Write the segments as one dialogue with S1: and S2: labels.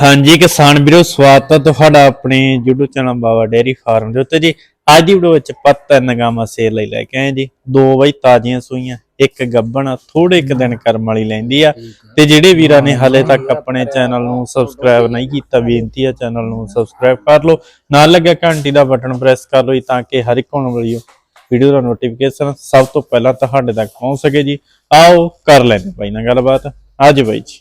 S1: ਹਾਂਜੀ ਕਿਸਾਨ ਵੀਰੋ, ਸਵਾਗਤ ਹੈ ਤੁਹਾਡਾ ਆਪਣੇ YouTube channel Baba dairy farm ਦੇ ਉੱਤੇ ਜੀ। ਅੱਜ ਦੀ ਵੀਡੀਓ ਵਿੱਚ ਆਪਾਂ ਤਿੰਨ ਸੇਲ ਲਈ ਲੈ ਕੇ ਆਏ ਜੀ। ਦੋ ਬਈ ਤਾਜ਼ੀਆਂ ਸੂਈਆਂ, ਇੱਕ ਗੱਬਣ ਥੋੜੇ ਇੱਕ ਦਿਨ ਕਰਮ ਵਾਲੀ ਲੈਂਦੀ ਆ। ਤੇ ਜਿਹੜੇ ਵੀਰਾਂ ਨੇ ਹਾਲੇ ਤੱਕ ਆਪਣੇ ਚੈਨਲ ਨੂੰ ਸਬਸਕ੍ਰਾਈਬ ਨਹੀਂ ਕੀਤਾ, ਬੇਨਤੀ ਆ ਚੈਨਲ ਨੂੰ ਸਬਸਕ੍ਰਾਈਬ ਕਰ ਲਓ। ਨਾਲ ਲੱਗਾ ਘੰਟੀ ਦਾ ਬਟਨ ਪ੍ਰੈਸ ਕਰ ਲਓ ਜੀ, ਤਾਂ ਕਿ ਹਰ ਇੱਕ ਹੋਣ ਵਾਲੀ ਵੀਡੀਓ ਦਾ ਨੋਟੀਫਿਕੇਸ਼ਨ ਸਭ ਤੋਂ ਪਹਿਲਾਂ ਤੁਹਾਡੇ ਤੱਕ ਪਹੁੰਚ ਸਕੇ ਜੀ। ਆਓ ਕਰ ਲੈਂਦੇ ਬਾਈ ਨਾਲ ਗੱਲਬਾਤ। ਅੱਜ ਬਾਈ ਜੀ।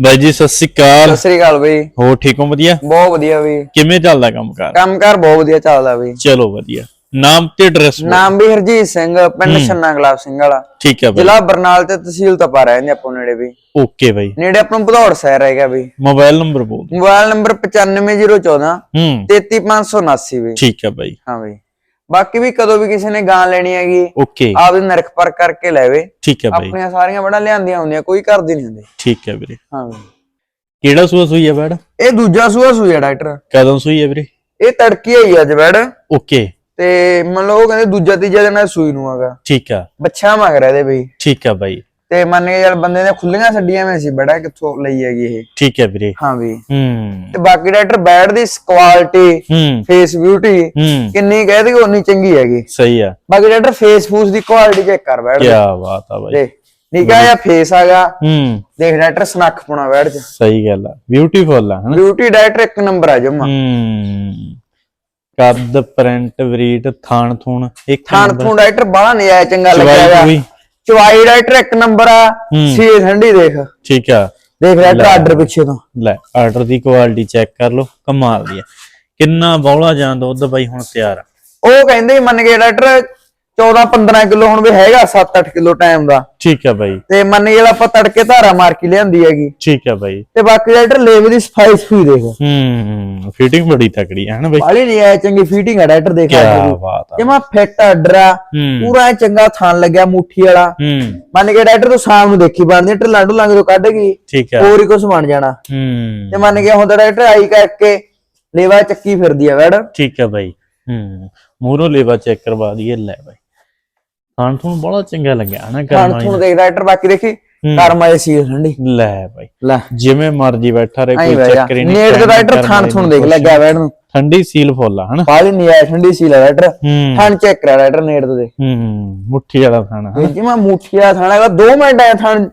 S1: ਬਾਈ ਜੀ ਸਤਿ ਸ਼੍ਰੀ ਅਕਾਲ।
S2: ਸਤਿ ਸ੍ਰੀ ਅਕਾਲ ਬਈ।
S1: ਹੋ ਠੀਕ ਹੋ ਵਧੀਆ?
S2: ਬਹੁਤ ਵਧੀਆ ਬਈ।
S1: ਕਿਵੇਂ ਚੱਲਦਾ ਕੰਮਕਾਰ?
S2: ਕੰਮਕਾਰ ਬਹੁਤ ਵਧੀਆ ਚੱਲਦਾ ਬਈ।
S1: ਚਲੋ ਵਧੀਆ। ਨਾਮ ਤੇ ਐਡਰੈਸ
S2: ਨਾਮ ਵੀ ਹਰਜੀਤ ਸਿੰਘ ਪਿੰਡ ਛੰਨਾ ਗੁਲਾਬ ਸਿੰਘ ਵਾਲਾ।
S1: ਠੀਕ ਹੈ ਬਾਈ।
S2: ਜ਼ਿਲ੍ਹਾ ਬਰਨਾਲ ਤੇ ਤਹਿਸੀਲ ਤਪਾ ਰਹਿੰਦੇ ਆਪਾਂ ਨੇੜੇ ਵੀ
S1: ਓਕੇ ਬਾਈ।
S2: ਨੇੜੇ ਆਪਾਂ ਨੂੰ ਭਦੌੜ ਸ਼ਹਿਰ ਹੈਗਾ ਬਈ।
S1: ਮੋਬਾਈਲ ਨੰਬਰ ਬੋਲ।
S2: ਮੋਬਾਈਲ ਨੰਬਰ 95014
S1: ਹੂੰ।
S2: 33579 ਬਈ।
S1: ਠੀਕ ਹੈ ਬਾਈ।
S2: ਹਾਂ ਬਈ। ਬਾਕੀ ਵੀ ਕਦੋਂ ਵੀ ਕਿਸੇ ਨੇ ਗਾਂ ਲੈਣੀ ਹੈਗੀ
S1: ਓਕੇ
S2: ਆਪਦੀ ਨਰਖ ਪਰ ਕਰਕੇ ਲੈਵੇ
S1: ਠੀਕ ਹੈ ਬਾਈ।
S2: ਆਪਣੀਆਂ ਸਾਰੀਆਂ ਬੜਾ ਲਿਆਂਦੀਆਂ ਹੁੰਦੀਆਂ ਕੋਈ ਕਰਦੀ ਨਹੀਂ ਹੁੰਦੀ।
S1: ਠੀਕ ਹੈ ਵੀਰੇ।
S2: ਹਾਂ
S1: ਕਿਹੜਾ ਸੂਆ ਸੂਈ ਹੈ ਬੈੜ
S2: ਇਹ ਦੂਜਾ ਸੂਆ ਸੂਆ ਡਾਕਟਰ।
S1: ਕਦੋਂ ਸੂਈ ਹੈ ਵੀਰੇ?
S2: ਇਹ ਤੜਕੀ ਹੋਈ ਅੱਜ ਬੈੜ
S1: ਓਕੇ
S2: ਤੇ ਮੰਨ ਲਓ ਉਹ ਕਹਿੰਦੇ ਦੂਜਾ ਤੀਜਾ ਦਿਨ ਸੂਈ ਨੂੰ ਹੈਗਾ
S1: ਠੀਕ ਆ
S2: ਬੱਚਾ ਮੰਗ ਰਿਹਾ ਇਹਦੇ ਬਈ।
S1: ਠੀਕ ਆ ਬਾਈ।
S2: ਤੇ ਮੰਨ ਕੇ ਚੱਲ ਬੰਦੇ ਨੇ ਖੁੱਲੀਆਂ ਛੱਡੀਆਂ ਮੈਂ ਸੀ ਬੜਾ ਕਿੱਥੋਂ ਲਈ ਹੈਗੀ ਇਹ।
S1: ਠੀਕ ਹੈ ਵੀਰੇ।
S2: ਹਾਂ ਵੀ।
S1: ਹੂੰ।
S2: ਤੇ ਬਾਕੀ ਡਾਕਟਰ ਬੈਡ ਦੀ ਕੁਆਲਿਟੀ ਫੇਸ ਬਿਊਟੀ ਕਿੰਨੀ ਕਹਿ ਕਿ ਉਨੀ ਚੰਗੀ ਹੈਗੀ।
S1: ਸਹੀ ਆ।
S2: ਬਾਕੀ ਡਾਕਟਰ ਫੇਸ ਫੂਸ ਦੀ ਕੁਆਲਿਟੀ ਚੈੱਕ ਕਰ ਬੈਡ
S1: ਕੀ ਬਾਤ ਆ ਬਾਈ।
S2: ਨਿਕਾ ਜਿਹਾ ਫੇਸ ਆਗਾ
S1: ਹੂੰ।
S2: ਦੇਖ ਡਾਕਟਰ ਸਨੱਖ ਪੁਣਾ ਬੈਡ ਚ।
S1: ਸਹੀ ਗੱਲ ਆ। ਬਿਊਟੀਫੁਲ ਆ ਹਨਾ?
S2: ਬਿਊਟੀ ਡਾਕਟਰ ਇੱਕ ਨੰਬਰ ਆ ਜਮਾ।
S1: ਹੂੰ। ਕੱਦ ਪ੍ਰਿੰਟ ਵਰੀਟ ਥਾਣ ਥੂਣ ਇੱਕ
S2: ਥਾਣ। ਥੂਣ ਡਾਕਟਰ ਨਹੀਂ ਆਇਆ ਚੰਗਾ ਲੱਗਿਆ
S1: ਚਵੂਈ।
S2: ਡਾਕਟਰ ਇੱਕ ਨੰਬਰ ਆ। ਸੀ ਠੰਡੀ ਦੇਖ।
S1: ਠੀਕ ਆ।
S2: ਦੇਖ ਡਾਕਟਰ ਆਰਡਰ ਪਿੱਛੇ ਤੋਂ।
S1: ਲੈ ਆਰਡਰ ਦੀ ਕੁਆਲਿਟੀ ਚੈੱਕ ਕਰ ਲਓ ਕਮਾਲ ਦੀ ਆ। ਕਿੰਨਾ ਬੌਲਾ ਜਾਂ ਦੁੱਧ ਬਾਈ ਹੁਣ ਤਿਆਰ ਆ।
S2: ਉਹ ਕਹਿੰਦੇ ਮੰਨ ਕੇ ਡਾਕਟਰ 14 15 ਕਿਲੋ ਹੁਣ ਵੀ ਹੈਗਾ 7 8 ਕਿਲੋ ਟਾਈਮ ਦਾ।
S1: ਠੀਕ ਆ ਬਾਈ।
S2: ਤੇ ਮੰਨ ਜਿਹੜਾ ਆਪਾਂ ਤੜਕੇ ਧਾਰਾ ਮਾਰ ਕੇ ਲਿਆਂਦੀ ਹੈਗੀ।
S1: ਠੀਕ ਆ ਬਾਈ।
S2: ਤੇ ਬਾਕੀ ਡਾਕਟਰ ਲੇਵ ਦੀ ਸਫ਼ਾਈ ਸਫੀ ਦੇਖ।
S1: ਹੂੰ ਫਿਟਿੰਗ ਬੜੀ ਤਕੜੀ ਹੈ ਹਨਾ ਬਾਈ?
S2: ਬਾਲੀ ਨਹੀਂ ਆਇਆ ਚੰਗੀ ਫਿਟਿੰਗ ਹੈ ਡਾਕਟਰ ਦੇਖ
S1: ਕੀ ਬਾਤ ਆ।
S2: ਜਮਾ ਫਿੱਟ
S1: ਹੂੰ।
S2: ਪੂਰਾ ਚੰਗਾ ਥਾਨ ਲੱਗਿਆ ਮੁੱਠੀ ਵਾਲਾ।
S1: ਹੂੰ।
S2: ਮੰਨ ਕੇ ਡਾਕਟਰ ਤੋਂ ਸ਼ਾਮ ਨੂੰ ਦੇਖੀ ਬਣਦੀ ਢਿੱਲਾਂ ਢੁੱਲਾਂ ਤੋਂ ਕੱਢ ਗਈ
S1: ਠੀਕ ਆ
S2: ਹੋਰ ਹੀ ਕੁਝ ਬਣ ਜਾਣਾ।
S1: ਹੂੰ।
S2: ਤੇ ਮੰਨ ਕੇ ਹੁੰਦਾ ਡਾਕਟਰ ਆਈ ਕਰਕੇ ਲੇਵਾ ਚੱਕੀ ਫਿਰਦੀ ਆ ਵੜ।
S1: ਠੀਕ ਆ ਬਾਈ। ਹੂੰ। ਮੂਰੋ ਲੇਵਾ ਚੈੱਕ ਕਰਵਾ ਦਈਏ ਲੈ ਬਾਈ। ਖਾਣ ਤੁਹਾਨੂੰ ਬੜਾ ਚੰਗਾ ਲੱਗਿਆ ਹਨਾ
S2: ਖਾਣ
S1: ਕਰਨਾ
S2: ਤੁਹਾਨੂੰ ਦੇਖ ਡਾਕਟਰ ਬਾਕੀ ਦੇਖੀ ਕਰਮ ਆਏ ਸੀ ਠੰਡੀ
S1: ਲੈ ਬਾਈ
S2: ਲੈ।
S1: ਜਿਵੇਂ ਮਰਜ਼ੀ ਬੈਠਾ ਰਹੇ ਕੋਈ ਚੱਕਰ ਹੀ ਨਹੀਂ
S2: ਨੇੜ ਖਾਣ
S1: ਵਾਲੀ
S2: ਤੁਹਾਨੂੰ ਦੇਖ ਲੱਗਾ ਵੜ ਨੂੰ।
S1: ਠੰਡੀ ਸੀਲ ਫੁੱਲ ਆ ਹਨਾ।
S2: ਬਾਲੀ ਨਹੀਂ ਆਇਆ ਠੰਡੀ ਸੀ ਲੈ ਡਾਕਟਰ
S1: ਹੂੰ।
S2: ਥਣ ਚੈੱਕ ਕਰਾ ਡਾਕਟਰ ਨੇੜ ਦੇ।
S1: ਹੂੰ ਮੁੱਠੀ ਵਾਲਾ ਖਾਣਾ ਹਨਾ।
S2: ਜੀ ਮੈਂ ਮੁੱਠੀਆ ਥਾਣਾ ਹੈਗਾ 2 ਮਿੰਟ ਆਇਆ ਥਣ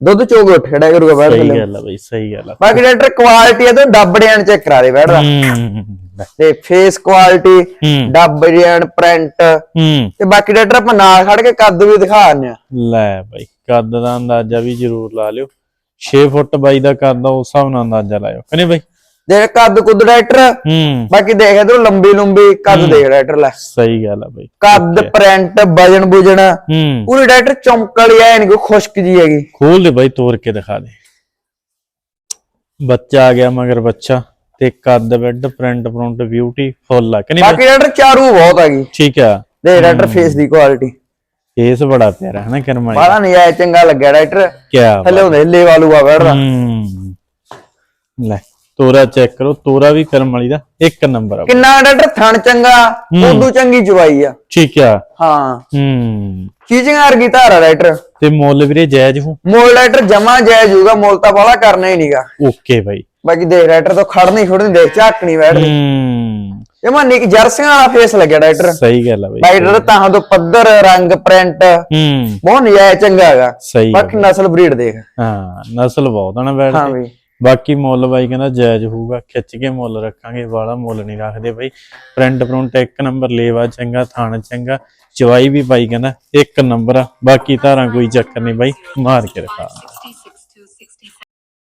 S2: ਦੁੱਧ ਚੋਗ ਉੱਠ ਖੜਾ ਕਰੂਗਾ ਬੈਠ
S1: ਸਹੀ ਗੱਲ ਆ ਬਾਈ ਸਹੀ ਗੱਲ ਆ।
S2: ਬਾਕੀ ਡਾਕਟਰ ਕੁਆਲਿਟੀ ਹੈ ਤਾਂ ਡੱਬੜਿਆਂ ਚੈੱਕ ਕਰਾ ਦੇ ਬੈਠਦਾ
S1: ਹੂੰ ਲੈ,
S2: ਤੇ ਫੇਸ ਕੁਆਲਿਟੀ ਡੱਬੜਿਆਂ ਪ੍ਰਿੰਟ ਤੇ ਬਾਕੀ ਡਾਕਟਰ ਆਪਾਂ ਨਾਲ ਖੜ ਕੇ ਕੱਦ ਵੀ ਦਿਖਾ ਦਿੰਦੇ ਆ
S1: ਲੈ ਬਾਈ ਕੱਦ ਦਾ ਅੰਦਾਜ਼ਾ ਵੀ ਜ਼ਰੂਰ ਲਾ ਲਿਓ। 6 ਫੁੱਟ ਬਾਈ ਦਾ ਕੱਦ ਆ ਉਸ ਹਿਸਾਬ ਨਾਲ ਅੰਦਾਜ਼ਾ ਲਾਇਓ। ਕਨੇ ਬਾਈ?
S2: ਦੇਖ ਕੱਦ ਕੁੱਦ ਡਾਕਟਰ। ਬਾਕੀ ਦੇਖ ਇਧਰ ਲੰਬੀ ਲੰਬੀ ਕੱਦ ਦੇਖ ਡਾਕਟਰ ਲੈ।
S1: ਸਹੀ ਗੱਲ ਆ ਬਾਈ।
S2: ਕੱਦ ਪ੍ਰਿੰਟ ਵਜਨ ਬੁਜਣ। ਪੂਰੀ ਡਾਕਟਰ ਚਮਕ ਵਾਲੀ ਐ ਨਹੀਂ ਕੋਈ ਖੁਸ਼ਕ ਜੀ ਹੈਗੀ।
S1: ਖੋਲ ਦੇ ਬਾਈ ਤੋੜ ਕੇ ਦਿਖਾ ਦੇ। ਬੱਚਾ ਆ ਗਿਆ ਮਗਰ ਬੱਚਾ। ਤੇ ਕੱਦ ਬੈੱਡ ਪ੍ਰਿੰਟ ਪ੍ਰਿੰਟ ਬਿਊਟੀ ਫੁੱਲ ਆ। ਕਿ ਨਹੀਂ?
S2: ਬਾਕੀ ਡਾਕਟਰ ਚਾਰੂ ਬਹੁਤ ਹੈਗੀ
S1: ਠੀਕ ਆ।
S2: ਦੇਖ ਡਾਕਟਰ ਫੇਸ ਦੀ ਕੁਆਲਿਟੀ
S1: ਫੇਸ ਬੜਾ ਪਿਆਰਾ ਹੈ ਨਾ ਕਰਮਾਈ
S2: ਨਹੀਂ ਆਇਆ ਚੰਗਾ ਲੱਗਿਆ ਡਾਕਟਰ
S1: ਕੀ
S2: ਥੱਲੇ ਹੁੰਦੇ ਲੇ ਵਾਲੂ ਆ ਬੈਠਦਾ
S1: ਹੂੰ। ਲੈ ਤੋਰਾ ਚੈੱਕ ਕਰੋ ਤੋਰਾ ਵੀ ਕਰਮ ਵਾਲੀ ਦਾ ਇੱਕ ਨੰਬਰ ਆ
S2: ਕਿੰਨਾ ਡਾਕਟਰ ਥਣ ਚੰਗਾ ਉਦੋਂ ਚੰਗੀ ਚਵਾਈ ਆ।
S1: ਠੀਕ ਆ।
S2: ਹਾਂ।
S1: ਹੂੰ।
S2: ਚੀਜ਼ਿੰਗ ਵਰਗੀ ਧਾਰਾ ਡਾਕਟਰ
S1: ਤੇ ਮੁੱਲ ਵੀਰੇ ਜਾਇਜ਼ ਹੋ।
S2: ਮੋਲ ਡਾਕਟਰ ਜਮਾ ਜਾਇਜ਼ ਹੋਊਗਾ ਮੁੱਲ ਤਾਂ ਬਾਲਾ ਕਰਨਾ ਹੀ ਨਹੀਂਗਾ
S1: ਓਕੇ ਬਾਈ।
S2: ਬਾਕੀ ਦੇਖ ਡਾਕਟਰ ਤੋਂ ਖੜਨੀ ਖੁੜਨੀ ਦੇਖ ਝਾਕ ਨਹੀਂ ਬੈਠਦੀ
S1: ਹੂੰ।
S2: ਜਮਾ ਨਿਕ ਜਰਸੀਆਂ ਵਾਲਾ ਫੇਸ ਲੱਗਿਆ ਡਾਕਟਰ
S1: ਸਹੀ ਗੱਲ ਆ ਬਾਈ।
S2: ਡਾਕਟਰ ਤਾਂ ਤੋਂ ਪੱਧਰ ਰੰਗ ਪ੍ਰਿੰਟ
S1: ਹੂੰ।
S2: ਬਹੁਤ ਨਜਾਇਜ਼ ਚੰਗਾ ਹੈਗਾ।
S1: ਸਹੀ
S2: ਬਾਕੀ ਨਸਲ ਬਰੀਡ ਦੇਖ।
S1: ਹਾਂ ਨਸਲ ਬਹੁਤ ਆ ਨਾ ਬੈਠ
S2: ਹਾਂ
S1: ਕੇ
S2: ਵੀ
S1: ਬਾਕੀ ਮੁੱਲ ਬਾਈ ਕਹਿੰਦਾ ਜਾਇਜ਼ ਹੋਊਗਾ ਖਿੱਚ ਕੇ ਮੁੱਲ ਰੱਖਾਂਗੇ ਵਾਲਾ ਮੁੱਲ ਨਹੀਂ ਰੱਖਦੇ ਬਾਈ। ਪ੍ਰਿੰਟ ਪ੍ਰਿੰਟ ਇੱਕ ਨੰਬਰ ਲੇਵਾ ਚੰਗਾ ਥਾਣ ਚੰਗਾ ਚਵਾਈ ਵੀ ਬਾਈ ਕਹਿੰਦਾ ਇੱਕ ਨੰਬਰ ਆ। ਬਾਕੀ ਧਾਰਾਂ ਕੋਈ ਚੱਕਰ ਨਹੀਂ ਬਾਈ ਮਾਰ ਕੇ ਰਖਾ।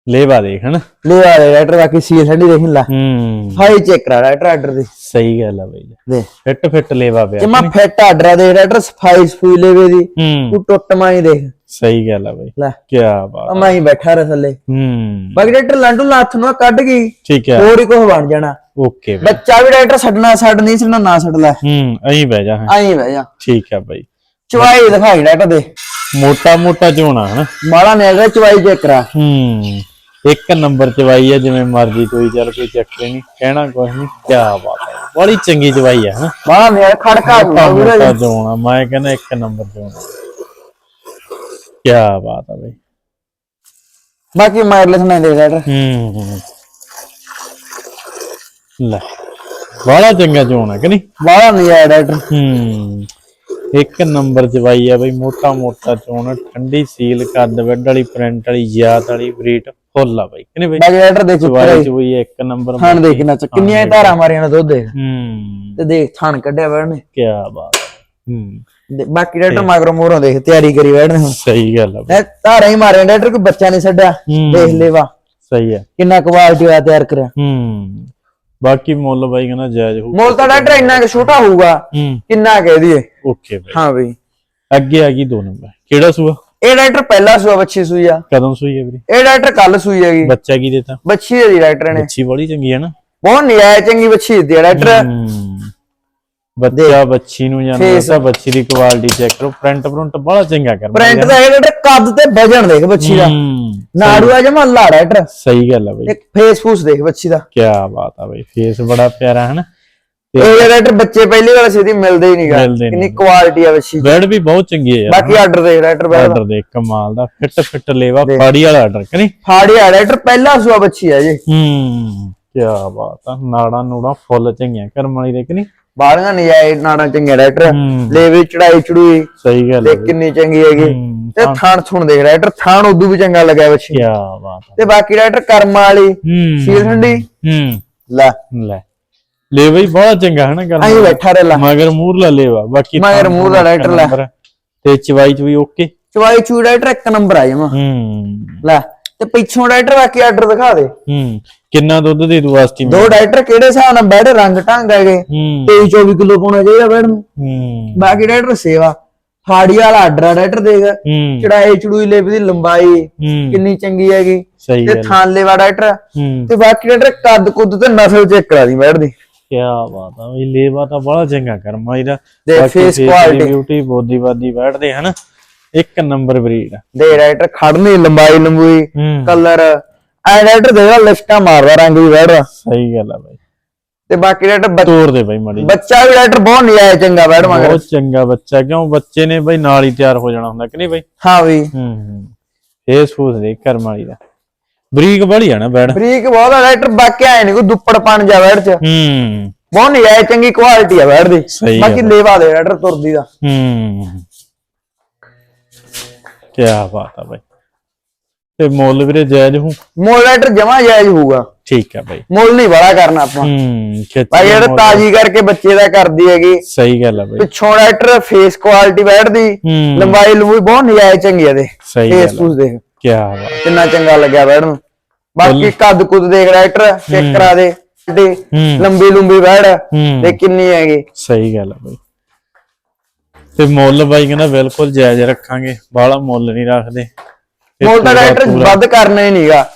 S1: ਲੇਵਾ ਦੇਖ ਹਨਾ?
S2: ਲੈ ਆ ਡਾਕਟਰ ਬਾਕੀ ਸੀ ਠੰਡੀ ਦੇਖ ਲੈ।
S1: ਹੂੰ।
S2: ਹਾਈ ਚੈੱਕ ਕਰਾ ਡਾਕਟਰ ਆਰਡਰ ਦੀ।
S1: ਸਹੀ ਗੱਲ ਆ ਬਾਈ।
S2: ਦੇ
S1: ਫਿੱਟ ਫਿੱਟ ਲੇਵਾ ਪਿਆ।
S2: ਜਮਾ ਫਿੱਟ ਆਰਡਰ ਦੇ ਡਾਕਟਰ ਸਫ਼ਾਈ ਸਫੂਈ ਲੈਵੇ ਦੀ
S1: ਹੂੰ।
S2: ਤੂੰ ਟੁੱਟ ਮਾਈ ਦੇਖ।
S1: ਸਹੀ ਗੱਲ ਆ ਬਾਈ।
S2: ਲੈ।
S1: ਕੀ ਬਾਤ
S2: ਆ। ਮੈਂ ਹੀ ਬੈਠਾ ਰ ਥੱਲੇ।
S1: ਹੂੰ।
S2: ਬਾਕੀ ਡਾਕਟਰ ਲਾਂਡੂ ਲੱਥ ਨੂੰ ਕੱਢ ਗਈ।
S1: ਠੀਕ ਹੈ
S2: ਹੋਰ ਹੀ ਕੁਝ ਬਣ ਜਾਣਾ।
S1: ਓਕੇ ਬਾਈ।
S2: ਬੱਚਾ ਵੀ ਡਾਕਟਰ ਛੱਡਣਾ ਛੱਡ ਨਹੀਂ ਛੱਡਣਾ ਨਾ ਛੱਡ ਲੈ।
S1: ਹੂੰ ਅਹੀਂ ਬਹਿ ਜਾ ਹਾਂ।
S2: ਆਈ ਬਹਿ ਜਾ।
S1: ਠੀਕ ਆ ਬਾਈ।
S2: ਚਵਾਈ ਦਿਖਾਈ ਡਾਕਟਰ ਦੇ।
S1: ਮੋਟਾ ਮੋਟਾ ਝੋਣਾ ਹਨਾ।
S2: ਮਾੜਾ ਨੇ ਅਗਰ ਚਵਾਈ ਚੈੱਕ ਕਰਾ।
S1: ਹੂੰ। ਇੱਕ ਨੰਬਰ ਚਵਾਈ ਹੈ ਜਿਵੇਂ ਮਰਜ਼ੀ ਕੋਈ ਚੱਲ ਕੋਈ ਚੱਕਰ ਨਹੀਂ ਕਹਿਣਾ ਕੁਝ ਨਹੀਂ ਕੀ ਬਾਤ ਹੈ ਬੜੀ ਚੰਗੀ ਚਵਾਈ ਹੈ ਹਨਾ?
S2: ਮਾੜਾ ਨੇ ਖੜਕਾ
S1: ਮੋਟਾ ਝੋਣਾ ਮੈਂ ਕਹਿੰਦਾ ਇੱਕ ਨੰਬਰ ਝੋਣਾ ਕੀ ਬਾਤ ਹੈ ਬਈ।
S2: ਬਾਕੀ ਮਾਇਰਲੈਸ ਨਾ ਦੇ ਡਾਕਟਰ
S1: ਹੂੰ ਲੈ ਬੜਾ ਚੰਗਾ ਚੋਣ ਹੈ ਕਿ ਨਹੀਂ?
S2: ਬਾਹਲਾ ਨਹੀਂ ਆਇਆ ਡਾਕਟਰ
S1: ਹੂੰ। ਇੱਕ ਨੰਬਰ ਜਵਾਈ ਆ ਬਈ ਮੋਟਾ ਮੋਟਾ ਚੋਣ ਠੰਡੀ ਸੀਲ ਕੱਦ ਬੈੱਡ ਵਾਲੀ ਪ੍ਰਿੰਟ ਵਾਲੀ ਯਾਦ ਵਾਲੀ ਬਰੀਟ। ਫੁੱਲ ਆ ਬਈ। ਕਿ ਨਹੀਂ ਬਈ
S2: ਡਾਕਟਰ ਦੇਖ
S1: ਜਵਾਈ ਚੋਈ ਇੱਕ ਨੰਬਰ
S2: ਥਣ ਦੇਖ ਕਿੰਨਾ ਚ ਕਿੰਨੀਆਂ ਧਾਰਾਂ ਮਾਰੀਆਂ ਨੇ ਦੁੱਧ ਦੇਖ
S1: ਹੂੰ।
S2: ਤੇ ਦੇਖ ਥਣ ਕੱਢਿਆ ਬੈਠਨੇ
S1: ਕੀ ਬਾਤ ਹੈ।
S2: ਬਾਕੀ ਡਾਕਟਰ ਮਗਰੋਂ ਮੂਹਰੋਂ ਦੇਖ ਤਿਆਰੀ ਕਰੀ ਬੈਠਨੇ ਹੁਣ।
S1: ਸਹੀ ਗੱਲ ਆ ਬਈ।
S2: ਧਾਰਾਂ ਹੀ ਮਾਰੇ ਡਾਕਟਰ ਕੋਈ ਬੱਚਾ ਨਹੀਂ ਛੱਡਿਆ। ਦੇਖ ਲੈਵਾ
S1: ਸਹੀ ਹੈ
S2: ਕਿੰਨਾ ਕੁਆਲਿਟੀ ਆ ਤਿਆਰ ਕਰਿਆ।
S1: ਹੂੰ। ਬਾਕੀ ਮੁੱਲ ਬਾਈ ਕਹਿੰਦਾ ਜਾਇਜ਼ ਹੋਊ।
S2: ਮੁੱਲ ਤਾਂ ਡਾਕਟਰ ਇੰਨਾ ਕਿ ਛੋਟਾ ਹੋਊਗਾ। ਕਿੰਨਾ ਕਹਿ ਦਈਏ।
S1: ਓਕੇ ਬਾਈ।
S2: ਹਾਂ ਬਈ।
S1: ਅੱਗੇ ਆ ਗਈ ਦੋ ਨੰਬਰ ਕਿਹੜਾ ਸੂਆ?
S2: ਇਹ ਡਾਕਟਰ ਪਹਿਲਾ ਸੂਆ ਬੱਚੀ ਸੂਈ ਆ।
S1: ਕਦੋਂ ਸੂਈ ਹੈ ਵੀਰੇ?
S2: ਇਹ ਡਾਕਟਰ ਕੱਲ ਸੂਈ ਹੈਗੀ।
S1: ਬੱਚਾ ਕੀ ਦਿੱਤਾ?
S2: ਬੱਚੀ ਜੀ ਡਾਕਟਰ ਨੇ।
S1: ਬੱਚੀ ਬੜੀ ਚੰਗੀ ਹੈ ਨਾ।
S2: ਬਹੁਤ ਨਿਆਇ ਚੰਗੀ ਬੱਚੀ ਦਿੱਤੀ ਹੈ ਡਾਕਟਰ।
S1: ਬੱਚਾ ਬੱਚੀ ਨੂੰ ਜਾਂਦਾ
S2: Face-
S1: ਤਾਂ ਬੱਚੀ ਦੀ ਕੁਆਲਿਟੀ ਚੈੱਕ ਕਰੋ। ਪ੍ਰਿੰਟ ਪ੍ਰਿੰਟ ਬੜਾ ਚੰਗਾ ਕਰਦਾ
S2: ਪ੍ਰਿੰਟ ਦਾ ਇਹ ਡਾਕਟਰ ਕੱਦ ਤੇ ਵਜਣ ਦੇਖ ਬੱਚੀ ਦਾ। ਨਾੜੂ ਆ ਜਮਾ ਲਾ ਡਾਕਟਰ।
S1: ਸਹੀ ਗੱਲ ਆ ਬਈ।
S2: ਇੱਕ ਫੇਸ ਫੂਸ ਦੇਖ ਬੱਚੀ ਦਾ।
S1: ਕੀ ਬਾਤ ਆ ਬਈ। ਫੇਸ ਬੜਾ ਪਿਆਰਾ ਹੈ ਨਾ।
S2: ਇਹ ਡਾਕਟਰ ਬੱਚੇ ਪਹਿਲੀ ਵਾਰ ਸਿੱਧੀ ਮਿਲਦੇ ਹੀ ਨਹੀਂਗਾ
S1: ਮਿਲਦੇ ਨੀ।
S2: ਕਿੰਨੀ ਕੁਆਲਿਟੀ ਆ ਦੀ।
S1: ਬੈਡ ਵੀ ਬਹੁਤ ਚੰਗੀ ਹੈ ਯਾਰ।
S2: ਬਾਕੀ ਆਰਡਰ ਦੇਖ ਡਾਕਟਰ ਬੈਠ
S1: ਆਰਡਰ ਦੇ ਕਮਾਲ ਦਾ। ਫਿੱਟ ਫਿੱਟ ਲੇਵਾ ਫਾੜੀ ਵਾਲਾ ਆਰਡਰ ਕਿ ਨਹੀਂ?
S2: ਫਾੜੀ ਆ ਡਾਕਟਰ ਪਹਿਲਾ ਸੂਆ ਬੱਚੀ ਆ ਜੀ।
S1: ਹੂੰ ਕੀ ਬਾਤ ਆ। ਨਾੜਾ ਨੂੜਾ ਫੁੱਲ ਚੰਗੀਆਂ ਕਰਮ ਵਾਲੀ ਦੇ ਕਿ ਨਹੀਂ?
S2: ਬਾਲੀਆਂ ਨਜਾਇਜ਼ ਨਾੜਾਂ ਚੰਗੇ ਡਾਕਟਰ
S1: ਹੂੰ।
S2: ਲੇਵੇ ਚੜਾਈ ਚੜੂਈ
S1: ਸਹੀ ਗੱਲ ਹੈ।
S2: ਦੇਖ ਕਿੰਨੀ ਚੰਗੀ ਹੈਗੀ।
S1: ਹੂੰ
S2: ਤੇ ਥਾਣ ਥੁਣ ਦੇਖ ਡਾਕਟਰ ਥਾਣ ਉਦੋਂ ਵੀ ਚੰਗਾ ਲੱਗਿਆ ਬੱਚੀ
S1: ਕੀ ਬਾਤ ਆ।
S2: ਤੇ ਬਾਕੀ ਡਾਕਟਰ ਕਰਮਾਂ ਵਾਲੀ
S1: ਹੂੰ।
S2: ਸੀਲ ਠੰਡੀ।
S1: ਹੂੰ।
S2: ਲੈ।
S1: ਲੈ। ਲੈ ਬਈ ਬੜਾ ਚੰਗਾ ਹੈ ਨਾ ਕਰਮ
S2: ਆਈ ਬੈਠਾ ਰੇ ਲਾ।
S1: ਮਗਰ ਮੂਰਲਾ ਲੇਵਾ ਬਾਕੀ
S2: ਮਗਰ
S1: ਥਾਂ
S2: ਡਾਕਟਰ ਲੈ।
S1: ਤੇ ਚਵਾਈ ਚ ਵੀ ਓਕੇ।
S2: ਚਵਾਈ ਚੂ ਡਾਕਟਰ ਇੱਕ ਨੰਬਰ ਆ ਜਮਾ
S1: ਹੂੰ।
S2: ਲੈ ਤੇ ਪਿੱਛੋਂ ਡਾਕਟਰ ਬਾਕੀ ਆਰਡਰ ਦਿਖਾ ਦੇ।
S1: ਹੂੰ। ਕਿੰਨਾ ਦੁੱਧ ਦੇ ਦੂ ਵਾਸਤੀ
S2: ਦੋ ਡਾਕਟਰ ਕਿਹੜੇ ਹਿਸਾਬ ਨਾਲ ਬੈਠ ਰੰਗ ਢੰਗ ਹੈਗੇ
S1: ਹੂੰ।
S2: 23 24 ਕਿਲੋ ਪਾਉਣਾ ਚਾਹੀਦਾ ਬੈਠ ਨੂੰ।
S1: ਹੂੰ।
S2: ਬਾਕੀ ਡਾਕਟਰ ਸੇਵਾ। ਫਾੜੀ ਵਾਲਾ ਆਰਡਰ ਆ ਡਾਕਟਰ ਦੇਖ।
S1: ਹੂੰ।
S2: ਚੜਾਈ ਚੜੂਈ ਲੇਬ ਦੀ ਲੰਬਾਈ। ਕਿੰਨੀ ਚੰਗੀ ਹੈਗੀ। ਤੇ
S1: ਗੱਲ
S2: ਥਾਂ ਲੇਵਾ ਡਾਕਟਰ ਤੇ ਬਾਕੀ ਡਾਕਟਰ ਕੱਦ ਕੁੱਦ ਤੇ ਨਸਲ ਚੈੱਕ ਕਰਾ ਦੀ ਬੈਠ ਦੀ।
S1: ਕੀ ਬਾਤ ਆ ਬਈ ਲੇਵਾ ਤਾਂ ਬੜਾ ਚੰਗਾ ਕਰਮਾ ਇਹਦਾ।
S2: ਦੇ face quality।
S1: ਬਿਊਟੀ ਬੋਦੀ ਬਾਦੀ ਬੈਠਦੇ ਹਨ। ਇੱਕ ਨੰਬਰ ਬਰੀਡ
S2: ਦੇ ਡਾਕਟਰ ਖੜਨੀ ਲੰਬਾਈ ਲੰਬੂਈ ਕਲਰ ਐ ਡਾਕਟਰ ਦੇਖ ਲਿਫਟਾਂ ਮਾਰਦਾ ਰੰਗ ਵੀ ਬੈਠਦਾ।
S1: ਸਹੀ ਗੱਲ ਆ ਬਾਈ।
S2: ਤੇ ਬਾਕੀ ਬੱਚ-
S1: ਤੋਰ ਦੇ ਬਾਈ ਮੜੀ।
S2: ਬੱਚਾ ਵੀ ਡਾਕਟਰ ਬਹੁਤ ਨਿਆਇ ਚੰਗਾ ਬੈਠ ਮਗਰ।
S1: ਬਹੁਤ ਚੰਗਾ ਬੱਚਾ ਕਿਉਂ ਬੱਚੇ ਨੇ ਬਾਈ ਨਾਲ ਹੀ ਤਿਆਰ ਹੋ ਜਾਣਾ ਹੁੰਦਾ ਕਿ ਨਹੀਂ ਬਾਈ?
S2: ਹਾਂ ਵੀ।
S1: ਹੂੰ ਹੂੰ। ਫੇਸ ਫੂਸ ਦੇ ਕਰਮ ਵਾਲੀ ਦਾ। ਬਰੀਕ ਬੜੀ ਆ ਨਾ ਬੈੜ।
S2: ਬਰੀਕ ਬਹੁਤ ਆ ਡਾਕਟਰ ਬਾਕੀ ਆਏ ਨਹੀਂ ਕੋਈ ਦੁੱਪੜ ਪਣ ਜਾ ਬੈਠ ਚ।
S1: ਹੂੰ।
S2: ਬਹੁਤ ਨਿਆਇ ਚੰਗੀ ਕੁਆਲਿਟੀ ਆ ਬੈਠ ਦੀ। ਬਾਕੀ ਲੇਵਾ ਦੇ ਡਾਕਟਰ ਤੁਰਦੀ ਦਾ।
S1: ਹੂੰ। ਕੀ ਬਾਤ ਆ ਬਾਈ। ਤੇ ਮੁੱਲ ਵੀਰੇ ਜਾਇਜ਼ ਹੂੰ
S2: ਮੁੱਲ ਡਾਕਟਰ ਜਮਾ ਜਾਇਜ਼ ਹੋਊਗਾ।
S1: ਠੀਕ ਆ ਬਾਈ।
S2: ਮੁੱਲ ਨਹੀਂ ਬੜਾ ਕਰਨਾ ਆਪਾਂ।
S1: ਹੂੰ
S2: ਭਾਈ ਜਿਹੜਾ ਤਾਜੀ ਕਰਕੇ ਬੱਚੇ ਦਾ ਕਰਦੀ ਹੈਗੀ।
S1: ਸਹੀ ਗੱਲ ਆ ਬਾਈ।
S2: ਪਿੱਛੋਂ ਡਾਕਟਰ ਫੇਸ ਕੁਆਲਿਟੀ ਬੈਠਦੀ
S1: ਹੂੰ।
S2: ਲੰਬਾਈ ਲੰਬੂਈ ਬਹੁਤ ਨਿਆਇ ਚੰਗੀ ਆ ਦੇ ਫੇਸ ਫੂਸ ਦੇਖ
S1: ਕੀ ਬਾਤ
S2: ਕਿੰਨਾ ਚੰਗਾ ਲੱਗਿਆ ਬੈਠ ਨੂੰ। ਬਾਕੀ ਕੱਦ ਕੁੱਦ ਦੇਖ ਡਾਕਟਰ ਚੈੱਕ ਕਰਾ ਦੇ ਤੇ ਲੰਬੀ ਲੰਬੀ
S1: ਹੂੰ।
S2: ਤੇ ਕਿੰਨੀ ਹੈਗੀ।
S1: ਸਹੀ ਗੱਲ ਆ ਬਾਈ। ਤੇ ਮੁੱਲ ਬਾਈ ਕਹਿੰਦਾ ਬਿਲਕੁਲ ਜਾਇਜ਼ ਰੱਖਾਂਗੇ ਬਾਹਲਾ ਮੁੱਲ ਨਹੀਂ ਰੱਖਦੇ।
S2: ਮੁੱਲ ਤਾਂ
S1: ਪੂਰਾ-
S2: ਵੱਧ ਕਰਨਾ ਹੀ ਨਹੀਂਗਾ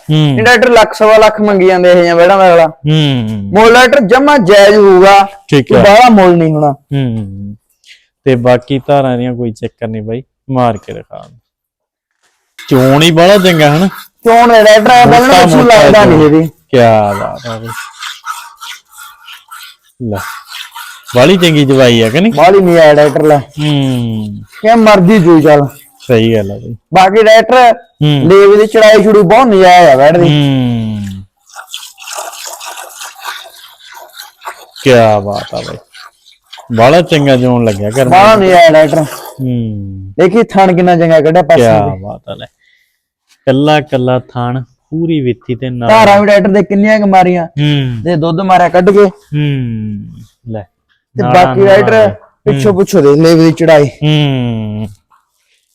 S2: ਡਾਕਟਰ ਲੱਖ ਸਵਾ ਲੱਖ ਮੰਗੀ ਜਾਂਦੇ ਇਹ ਜਾਂ ਅਗਲਾ।
S1: ਹੂੰ।
S2: ਮੁੱਲ ਡਾਕਟਰ ਜਮਾ ਜਾਇਜ਼ ਹੋਊਗਾ
S1: ਠੀਕ
S2: ਕੋਈ
S1: ਹੈ
S2: ਬਾਹਲਾ ਮੁੱਲ ਨਹੀਂ ਹੋਣਾ।
S1: ਹੂੰ। ਤੇ ਬਾਕੀ ਧਾਰਾਂ ਦੀਆਂ ਕੋਈ ਚੱਕਰ ਨਹੀਂ ਬਾਈ ਮਾਰ ਕੇ ਦਿਖਾ। ਚੋਣ ਹੀ ਬੜਾ ਚੰਗਾ ਹਨ।
S2: ਨੇ ਡਾਕਟਰ ਆ ਬਲਣ
S1: ਮੋਟਾ
S2: ਲੱਗਦਾ ਨਹੀਂ ਇਹਦੀ।
S1: ਕੀ ਬਾਤ ਆ ਬਈ। ਲੈ ਬਾਲੀ ਚੰਗੀ ਜਵਾਈ ਆ ਕਿ ਨਹੀਂ?
S2: ਬਾਹਲੀ ਨਹੀਂ ਆਇਆ ਡਾਕਟਰ ਲੈ।
S1: ਹੂੰ।
S2: ਕਿ ਮਰਜ਼ੀ ਜੂ ਚੱਲ।
S1: ਸਹੀ ਗੱਲ ਆ ਬਈ।
S2: ਬਾਕੀ ਡਾਕਟਰ ਲੇਵ ਦੀ ਚੜਾਈ ਛੁੜੀ ਬਹੁਤ ਨਹੀਂ ਆਇਆ ਬੈਠਦੀ
S1: ਹੂੰ। ਕੀ ਬਾਤ ਆ ਬਈ। ਬੜਾ ਚੰਗਾ ਜੋਣ ਲੱਗਿਆ ਕਰ
S2: ਬਾਹਲਾ ਨਹੀਂ ਆਇਆ ਡਾਕਟਰ।
S1: ਹੂੰ।
S2: ਦੇਖੀ ਥਣ ਕਿੰਨਾ ਚੰਗਾ ਕੱਢਿਆ
S1: ਕੀ
S2: ਪਾਸੇ ਤੇ।
S1: ਬਾਤ ਲੈ। ਕੱਲਾ ਕੱਲਾ ਥਾਣ ਪੂਰੀ ਵਿੱਥੀ ਤੇ ਨਾਲ।
S2: ਧਾਰਾਂ ਵੀ ਡਾਕਟਰ ਦੇ ਕਿੰਨੀਆਂ ਕੁ ਮਾਰੀਆਂ।
S1: ਹੂੰ।
S2: ਤੇ ਦੁੱਧ ਮਾਰਿਆ ਕੱਢ ਕੇ।
S1: ਹੂੰ। ਲੈ
S2: ਤੇ ਬਾਕੀ ਡਾਕਟਰ ਪਿੱਛੋਂ ਪੁੱਛੋ ਦੇ ਲੇਵ ਦੀ ਚੜਾਈ
S1: ਹੂੰ।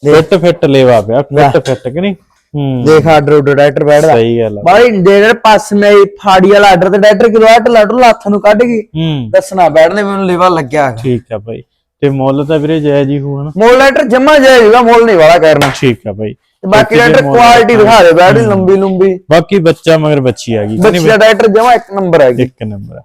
S1: ਫਿੱਟ ਫਿੱਟ ਲੇਵਾ ਪਿਆ ਫਿੱਟ ਫਿੱਟ ਕਿ ਨਹੀਂ? ਹੂੰ
S2: ਦੇਖ ਆਰਡਰ ਉਡਰ ਡਾਕਟਰ ਬੈਠਦਾ।
S1: ਸਹੀ ਗੱਲ ਆ।
S2: ਬਾਈ ਜਿਹੜੇ ਪਾਸ ਮੇ ਫਾੜੀ ਵਾਲਾ ਆਰਡਰ ਤੇ ਡਾਕਟਰ ਕਿਦੋਂ ਆਟ ਲੱਟ ਲੱਥ ਨੂੰ ਕੱਢ ਗਈ। ਦੱਸਣਾ ਬੈਠਨੇ ਮੈਨੂੰ ਲੇਵਾ ਲੱਗਿਆ।
S1: ਠੀਕ ਆ ਭਾਈ ਤੇ ਮੁੱਲ ਤਾਂ ਵੀਰੇ ਜਾਇਜ਼ ਹੀ ਹੋਊ ਹਨਾ
S2: ਮੋਲ ਡਾਕਟਰ ਜਮਾ ਜਾਏਗਾ ਮੋਲ ਨਹੀਂ ਵਾਲਾ ਕਰਨਾ।
S1: ਠੀਕ ਆ
S2: ਤੇ ਬਾਕੀ
S1: ਮੁੱਲ
S2: ਕੁਆਲਿਟੀ ਦਿਖਾ ਦੇ ਬੈਠੀ ਲੰਬੀ ਲੰਬੀ।
S1: ਬਾਕੀ ਬੱਚਾ ਮਗਰ ਬੱਚੀ ਆ ਗਈ।
S2: ਬੱਚਾ ਡਾਕਟਰ ਜਮਾ ਇੱਕ ਨੰਬਰ ਹੈਗੀ
S1: ਇੱਕ ਨੰਬਰ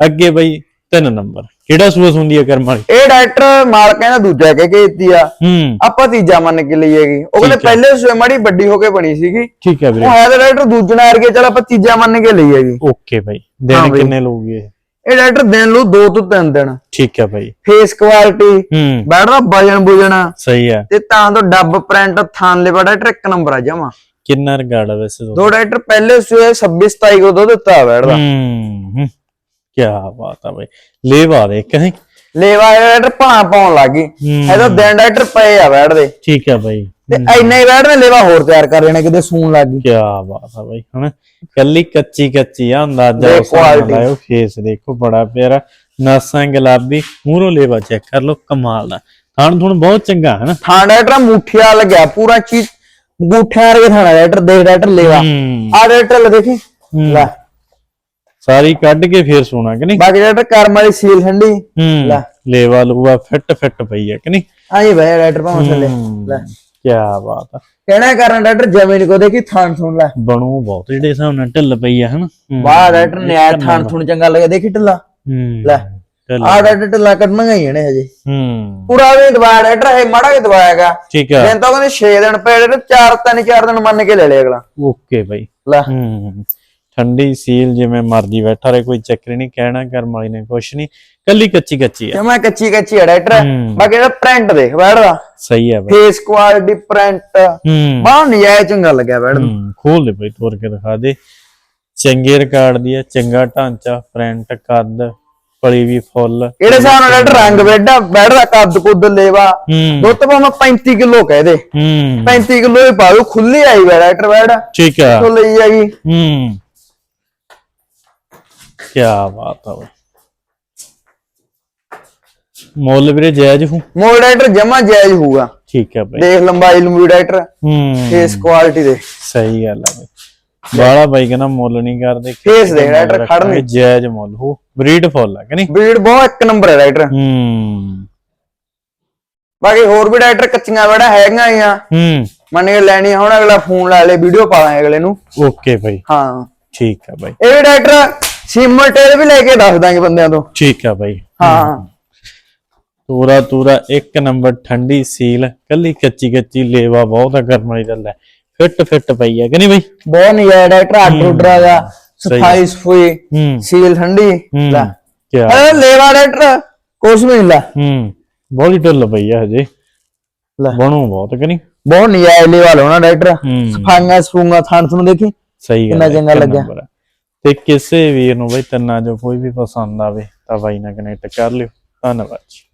S1: ਅੱਗੇ ਬਈ ਤਿੰਨ ਨੰਬਰ। ਕਿਹੜਾ ਸੂਸ ਹੁੰਦੀ ਹੈ ਕਰਮ ਵਾਲੀ?
S2: ਇਹ ਡਾਕਟਰ ਮਾਲਕ ਕਹਿੰਦਾ ਦੂਜਾ ਕਹਿ ਕੇ ਦਿੱਤੀ ਆ।
S1: ਹੂੰ।
S2: ਆਪਾਂ ਤੀਜਾ ਮੰਨ ਕੇ ਲਈ ਹੈਗੀ ਉਹ ਕਹਿੰਦੇ ਪਹਿਲੇ ਸੂਏ ਮਾੜੀ ਵੱਡੀ ਹੋ ਕੇ ਬਣੀ ਸੀਗੀ।
S1: ਠੀਕ ਹੈ ਵੀਰੇ।
S2: ਉਹ ਹੈ ਤਾਂ ਡਾਕਟਰ ਦੂਜਣਾ ਅਰਗੇ ਚਲ ਆਪਾਂ ਤੀਜਾ ਮੰਨ ਕੇ ਲਈ ਹੈਗੀ
S1: ਓਕੇ ਭਾਈ। ਦਿਨ ਕਿੰਨੇ ਲਊਗੀ ਇਹ?
S2: ਇਹ ਡਾਕਟਰ ਦਿਨ ਨੂੰ ਦੋ ਤੋਂ ਤਿੰਨ ਦਿਨ।
S1: ਠੀਕ ਹੈ ਭਾਈ।
S2: ਫੇਸ ਕੁਆਲਿਟੀ
S1: ਹੂੰ।
S2: ਬੈਠਦਾ ਵਜਨ ਬੁਜਣਾ।
S1: ਸਹੀ ਹੈ।
S2: ਤੇ ਤਾਂ ਤੋਂ ਡੱਬ ਪ੍ਰਿੰਟ ਥਾਨ ਲੈ ਡਾਕਟਰ ਇੱਕ ਨੰਬਰ ਆ ਜਮਾ।
S1: ਕਿੰਨਾ ਰਿਗਾਰਡ ਆ ਵੈਸੇ?
S2: ਦੋ ਡਾਕਟਰ ਪਹਿਲੇ ਸੂਏ 26 27 ਕੋ ਦੁੱਧ ਦਿੱਤਾ ਬੈਠਦਾ।
S1: ਹੂੰ। ਕੀ ਬਾਤ ਆ ਬਈ। ਲੇਵਾ ਦੇ ਕਹੀਂ
S2: ਲੇਵਾ ਡਾਕਟਰ ਭਾਂ ਪਾਉਣ ਲੱਗੀ। ਇਹਦਾ ਦਿਨ ਡਾਕਟਰ ਪਏ ਆ ਬੈਠਦੇ
S1: ਠੀਕ ਆ ਬਈ।
S2: ਤੇ ਇੰਨੇ ਹੀ ਬੈਠ ਨੇ ਲੇਵਾ ਹੋਰ ਤਿਆਰ ਕਰ ਲੈਣੇ ਕਿਤੇ ਸੂਣ ਲੱਗੀ
S1: ਕੀ ਬਾਤ ਆ ਬਈ ਹਨਾ? ਕੱਲੀ ਕੱਚੀ ਕੱਚੀ ਆ ਅੰਦਾਜ਼ਾ ਉਸ
S2: quality।
S1: ਲਾਇਓ ਫੇਸ ਦੇਖੋ ਬੜਾ ਪਿਆਰਾ। ਨਾਸਾਂ ਗੁਲਾਬੀ ਮੂਹਰੋਂ ਲੇਵਾ ਚੈੱਕ ਕਰ ਲਓ ਕਮਾਲ ਦਾ। ਥਣ ਥੁਣ ਬਹੁਤ ਚੰਗਾ ਹੈ ਨਾ
S2: ਥਾਂ ਡਾਕਟਰ ਮੁੱਠਿਆ ਲੱਗਿਆ ਪੂਰਾ ਚੀਜ਼ ਗੁੱਠਿਆਂ ਵਰਗੇ ਥਾਣਾ ਡਾਕਟਰ ਦੇਖ ਡਾਕਟਰ ਲੇਵਾ। ਆ ਡਾਕਟਰ ਲੈ ਦੇਖੀ। ਲੈ।
S1: ਸਾਰੀ ਕੱਢ ਕੇ ਫੇਰ ਸੋਣਾ ਕਿ ਨਹੀਂ?
S2: ਬਾਕੀ ਡਾਕਟਰ ਕਰਮ ਵਾਲੀ ਸੀਲ ਠੰਡੀ
S1: ਹੂੰ
S2: ਲੈ।
S1: ਲੇਵਾ ਲੂਆ ਫਿੱਟ ਫਿੱਟ ਪਈ ਹੈ ਕਿ ਨਹੀਂ?
S2: ਆਈ ਬੈ ਡਾਕਟਰ ਭਾਵੇਂ ਥੱਲੇ ਲੈ।
S1: ਕੀ ਬਾਤ ਆ।
S2: ਕਹਿਣਾ ਕਰਨ ਡਾਕਟਰ ਜ਼ਮੀਨ ਕੋ ਦੇਖੀ ਥਾਂ ਸੁਣ ਲੈ।
S1: ਬਣੂ ਬਹੁਤ ਜਿਹੜੇ ਹਿਸਾਬ ਨਾਲ ਢਿੱਲ ਪਈ ਆ ਹਨਾ? ਹੂੰ।
S2: ਵਾਹ ਡਾਕਟਰ ਨੇ ਆ। ਥਾਂ ਥੁਣ ਚੰਗਾ ਲੱਗਿਆ ਦੇਖੀ ਢਿੱਲਾ?
S1: ਹੂੰ
S2: ਲੈ। ਆ। ਡਾਕਟਰ ਢਿੱਲਾ ਕੱਢਣਾ ਹੀ ਇਹਨੇ ਹਜੇ।
S1: ਹੂੰ।
S2: ਪੂਰਾ ਵੀ ਦਵਾਇਆ ਡਾਕਟਰ ਇਹ ਮਾੜਾ ਕੇ ਦਵਾਇਆਗਾ
S1: ਠੀਕ ਆ।
S2: ਦਿਨ ਤਾਂ ਕਹਿੰਦੇ 6 ਦਿਨ ਪਏ ਡਾਕਟਰ 4 ਤਿੰਨ 4 ਦਿਨ ਮੰਨ ਕੇ ਲੈ ਲਿਆ ਅਗਲਾ।
S1: ਓਕੇ ਬਾਈ।
S2: ਲੈ।
S1: ਹੂੰ। ਠੰਡੀ ਸੀਲ ਜਿਵੇਂ ਮਰਜ਼ੀ ਬੈਠਾ ਰਹੇ ਕੋਈ ਚੱਕਰ ਨਹੀਂ ਕਹਿਣਾ ਕਰਮ ਵਾਲੀ ਨੇ ਕੁਛ ਨਹੀਂ ਕੱਲੀ ਕੱਚੀ ਕੱਚੀ ਆ।
S2: ਜਮਾ ਕੱਚੀ ਕੱਚੀ ਹੂੰ। ਬਾਕੀ ਇਹਦਾ ਪ੍ਰਿੰਟ ਦੇਖ ਬੈਠਦਾ
S1: ਸਹੀ ਆ ਬਾਈ।
S2: ਫੇਸ ਕੁਆਲਿਟੀ ਪ੍ਰਿੰਟ
S1: ਹੂੰ।
S2: ਬਾਹ ਨਜਾਇਜ਼ ਚੰਗਾ ਲੱਗਿਆ ਬੈਠਦਾ
S1: ਹੂੰ ਖੋਲ ਦੇ ਬਈ ਤੋਰ ਕੇ ਦਿਖਾ ਦੇ। ਚੰਗੇ ਰਿਕਾਰਡ ਦੀ ਆ ਚੰਗਾ ਢਾਂਚਾ ਪ੍ਰਿੰਟ ਕੱਦ ਪਲੀ ਵੀ ਫੁੱਲ।
S2: ਇਹਦੇ ਹਿਸਾਬ ਨਾਲ ਡਾਕਟਰ ਰੰਗ ਬੈਠਾ ਬੈਠਦਾ ਕੱਦ ਕੁੱਦ ਲੇਵਾ। ਦੁੱਧ ਭਾਵੇਂ 35 ਕਿਲੋ ਕਹਿ ਦੇ।
S1: ਹੂੰ।
S2: 35 ਕਿਲੋ ਹੀ ਪਾ ਦੋ ਖੁੱਲੀ ਆਈ ਬੈ ਡਾਕਟਰ ਬੈਠਾ।
S1: ਠੀਕ ਆ।
S2: ਲਈ ਹੈਗੀ।
S1: ਹੂੰ। ਕੀ ਬਾਤ ਆ ਬਈ। ਮੁੱਲ ਵੀਰੇ ਜਾਇਜ਼ ਹੂੰ?
S2: ਮੋਲ ਡਾਕਟਰ ਜਮਾ ਜਾਇਜ਼ ਹੋਊਗਾ।
S1: ਠੀਕ ਆ ਬਈ।
S2: ਦੇਖ ਲੰਬਾਈ ਲੰਬੀ ਡਾਕਟਰ
S1: ਹੂੰ।
S2: ਫੇਸ ਕੁਆਲਿਟੀ ਦੇ।
S1: ਸਹੀ ਗੱਲ ਆ ਬਈ। ਬਾਲਾ ਬਾਈ ਕਹਿੰਦਾ ਮੁੱਲ ਨਹੀਂ ਕਰਦੇ
S2: ਫੇਸ ਦੇਖ ਡਾਕਟਰ ਖੜ
S1: ਰੱਖਾਂਗੇ, ਜਾਇਜ਼ ਮੁੱਲ ਹੋ। ਬਰੀਡ ਫੁੱਲ ਆ ਕਿ ਨਹੀਂ?
S2: ਬਰੀਡ ਬਹੁਤ ਇੱਕ ਨੰਬਰ ਹੈ ਡਾਕਟਰ
S1: ਹੂੰ।
S2: ਬਾਕੀ ਹੋਰ ਵੀ ਡਾਕਟਰ ਕੱਚੀਆਂ ਬੜਾ ਹੈਗੀਆਂ ਆ
S1: ਹੂੰ।
S2: ਮੰਨ ਕੇ ਲੈਣੀ ਹੁਣ ਅਗਲਾ ਫੋਨ ਲਾ ਲੇ ਵੀਡੀਓ ਪਾ ਦਾਂਗੇ ਅਗਲੇ ਨੂੰ।
S1: ਓਕੇ ਬਾਈ।
S2: ਹਾਂ।
S1: ਠੀਕ ਆ ਬਾਈ।
S2: ਇਹ ਡਾਕਟਰ ਸਿਮਰ ਟੇਲ ਵੀ ਲੈ ਕੇ ਦੱਸ ਦਾਂਗੇ ਬੰਦਿਆਂ ਤੋਂ।
S1: ਠੀਕ ਆ ਬਾਈ।
S2: ਹਾਂ।
S1: ਤੂਰਾ ਤੂਰਾ ਇੱਕ ਨੰਬਰ ਠੰਡੀ ਸੀਲ ਕੱਲੀ ਕੱਚੀ ਕੱਚੀ ਲੇਵਾ ਬਹੁਤ ਆ ਗਰਮ ਵਾਲੀ ਗੱਲ ਹੈ ਫਿੱਟ ਫਿੱਟ ਪਈ ਹੈ ਕਿ ਨਹੀਂ ਬਾਈ?
S2: ਬਹੁਤ ਨਜ਼ਾਰਾ ਡਾਕਟਰ ਆਰਡਰ ਉਡਰਾ ਦਾ ਸਫ਼ਾਈ ਸਫੂਈ
S1: ਹੂੰ।
S2: ਸੀਲ ਠੰਡੀ
S1: ਹੂੰ।
S2: ਲੈ।
S1: ਕੀ
S2: ਅਰੇ ਲੇਵਾ ਡਾਕਟਰ ਕੁਛ ਵੀ ਨਹੀਂ ਲੈ।
S1: ਹੂੰ। ਬੋਲੀ ਢਿੱਲ ਪਈ ਆ ਹਜੇ।
S2: ਲੈ।
S1: ਬਣੂ ਬਹੁਤ ਕਿ ਨਹੀਂ?
S2: ਬਹੁਤ ਨਜ਼ਾਰਾ ਲੇਵਾ ਲਾਉਣਾ ਡਾਕਟਰ।
S1: ਹੂੰ।
S2: ਸਫਾਈਆਂ ਸਫੂਈਆਂ ਥਾਣ ਤੁਹਾਨੂੰ ਦੇਖੀ।
S1: ਸਹੀ ਗੱਲ
S2: ਕਿੰਨਾ
S1: ਹੈ,
S2: ਚੰਗਾ ਲੱਗਿਆ।
S1: ਨੰਬਰ ਤੇ ਕਿਸੇ ਵੀਰ ਨੂੰ ਬਈ ਤਿੰਨਾਂ ਜੋ ਕੋਈ ਵੀ ਪਸੰਦ ਆਵੇ ਤਾਂ ਬਾਈ ਨਾਲ ਕਨੈਕਟ ਕਰ ਲਿਓ। ਧੰਨਵਾਦ ਜੀ।